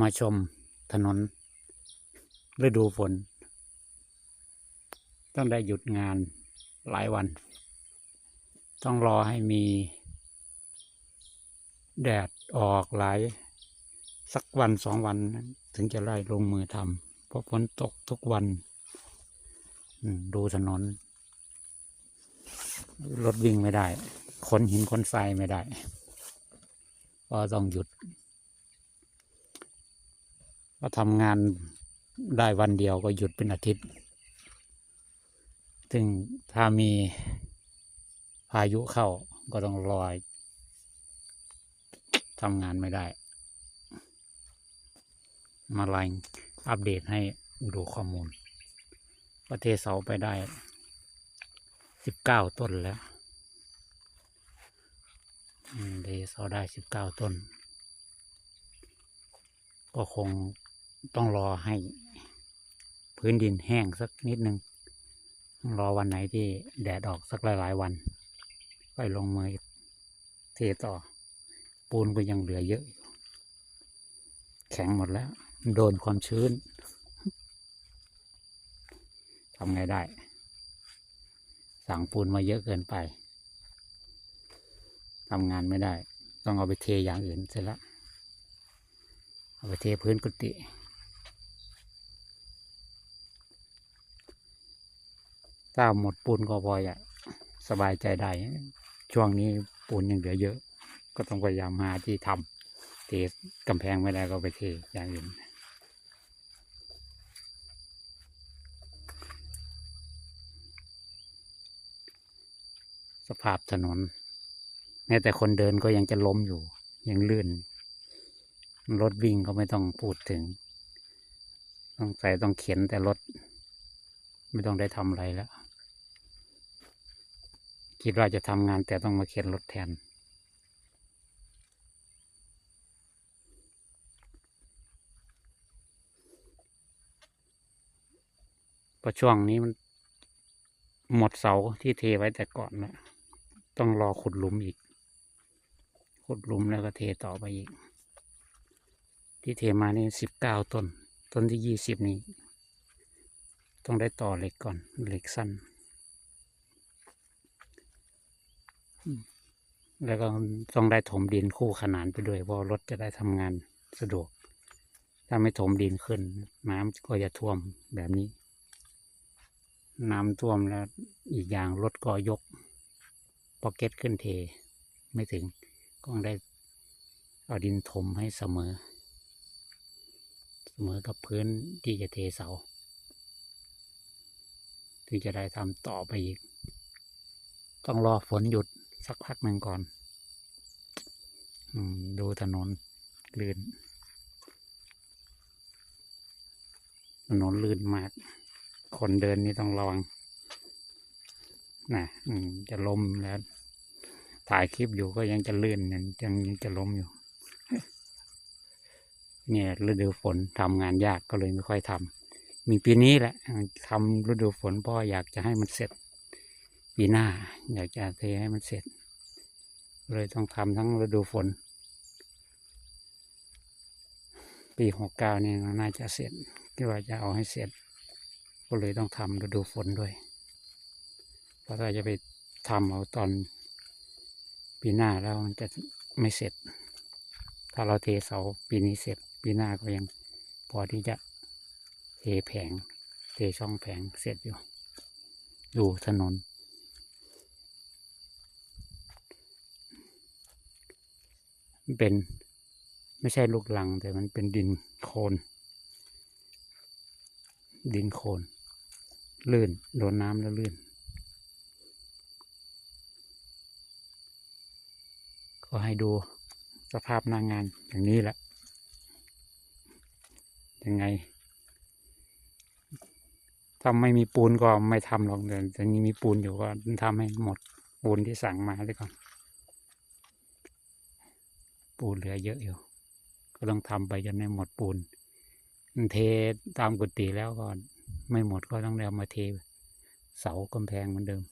มาชมถนนฤดูฝน ต้องได้หยุดงานหลายวัน ต้องรอให้มี แดดออกหลาย สักวันสองวันถึงจะไล่ลงมือทำเพราะฝนตกทุกวัน ดูถนน รถวิ่งไม่ได้ขนหินขนทรายไม่ได้ ก็ต้องหยุด ก็ทำงานได้วันเดียวก็หยุดเป็นอาทิตย์ ซึ่งถ้ามีพายุเข้าก็ต้องรอยทำงานไม่ได้ มาไลน์อัปเดตให้ดูข้อมูล ประเทศเสาไปได้สิบเก้าต้นแล้วเดเสาได้สิบเก้าต้น ก็คง ต้องรอให้พื้นดินแห้งสักนิดนึงต้องรอวันไหนที่แดดออกสักหลาย ๆ วันค่อยลงมือเทต่อ ปูนก็ยังเหลือเยอะ แข็งหมดแล้ว โดนความชื้นทำไงได้ สั่งปูนมาเยอะเกินไปทำงานไม่ได้ ต้องเอาไปเทอย่างอื่นเสร็จแล้วเอาไปเทพื้นกุฏิ ถ้าหมดปูนก็พอจะสบายใจได้ ช่วงนี้ปูนยังเหลือเยอะ ก็ต้องพยายามหาที่ทำเทกำแพงไม่ได้ก็ไปเทอย่างอื่นสภาพถนนแม้แต่คนเดินก็ยังจะล้มอยู่ ยังลื่น รถวิ่งก็ไม่ต้องพูดถึง ต้องใส่ต้องเข็นแต่รถ ไม่ต้องได้ทำอะไรแล้ว คิดว่าจะทำงานแต่ต้องมาเข็นรถแทนเพราะช่วงนี้มันหมดเสาที่เทไว้แต่ก่อนแล้วต้องรอขุดหลุมอีก ขุดหลุมแล้วก็เทต่อไปอีก ที่เทมานี่สิบเก้าต้น ต้นที่ยี่สิบนี้ ต้องได้ต่อเหล็กก่อนเหล็กสั้นอืม แล้วก็ต้องได้ถมดินคู่ขนานไปด้วยเพราะรถจะได้ทำงานสะดวก ถ้าไม่ถมดินขึ้น น้ำก็จะท่วมแบบนี้ น้ำท่วมแล้วอีกอย่างรถก็ยกพ็อกเก็ตขึ้นเท ไม่ถึงก็ต้องได้เอาดินถมให้เสมอ เสมอกับพื้นที่จะเทเสาที่จะได้ทำต่อไปอีก ต้องรอฝนหยุด สักพักหนึ่งก่อนอืมดูถนนลื่น ถนนลื่นมาก คนเดินนี่ต้องระวังนะอืมจะล้มแล้ว ถ่ายคลิปอยู่ก็ยังจะลื่นยังยังยังจะล้มอยู่ เนี่ยฤดูฝนทำงานยากก็เลยไม่ค่อยทำมีปีนี้แหละทำฤดูฝนพราะอยากจะให้มันเสร็จปีหน้า อยากจะเทให้มันเสร็จ เลยต้องทำทั้งฤดูฝน ปีหกเก้านี่น่าจะเสร็จคิดว่าจะเอาให้เสร็จ ก็เลยต้องทำฤดูฝนด้วย เพราะถ้าจะไปทำเอาตอนปีหน้าแล้วมันจะไม่เสร็จ ถ้าเราเทเสาปีนี้เสร็จ ปีหน้าก็ยังพอที่จะเทแผง เทช่องแผงเสร็จอยู่ ดูถนน มัน เป็นไม่ใช่ลูกลัง แต่มันเป็นดินโคลนดินโคลนลื่นโดนน้ำแล้วลื่น ก็ให้ดูสภาพหน้างงานอย่างนี้แหละ ยังไง ถ้าไม่มีปูนก็ไม่ทำหรอกแต่นี้มีปูนอยู่ก็ทำให้หมดปูนที่สั่งมาดีก่อน ปูนเหลือเยอะอยู่ ก็ต้องทำไปจนไม่หมดปูน เทตามกุฏิแล้วก็ไม่หมดก็ต้องเอามาเทเสากำแพงเหมือนเดิม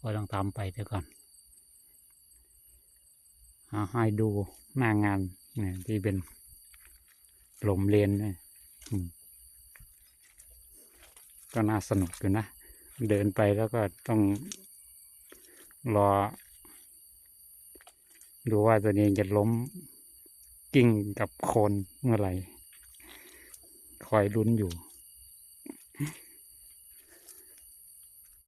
ก็ต้องทำไปเดี๋ยวก่อนเอาให้ดูหน้างานเนี่ยที่เป็นหลมเลนเนี่ยก็น่าสนุกอยู่นะ เดินไปแล้วก็ต้องรอ ดูว่าตัวเองจะล้มกิ้งกับโคนเมื่อไหร่ คอยลุ้นอยู่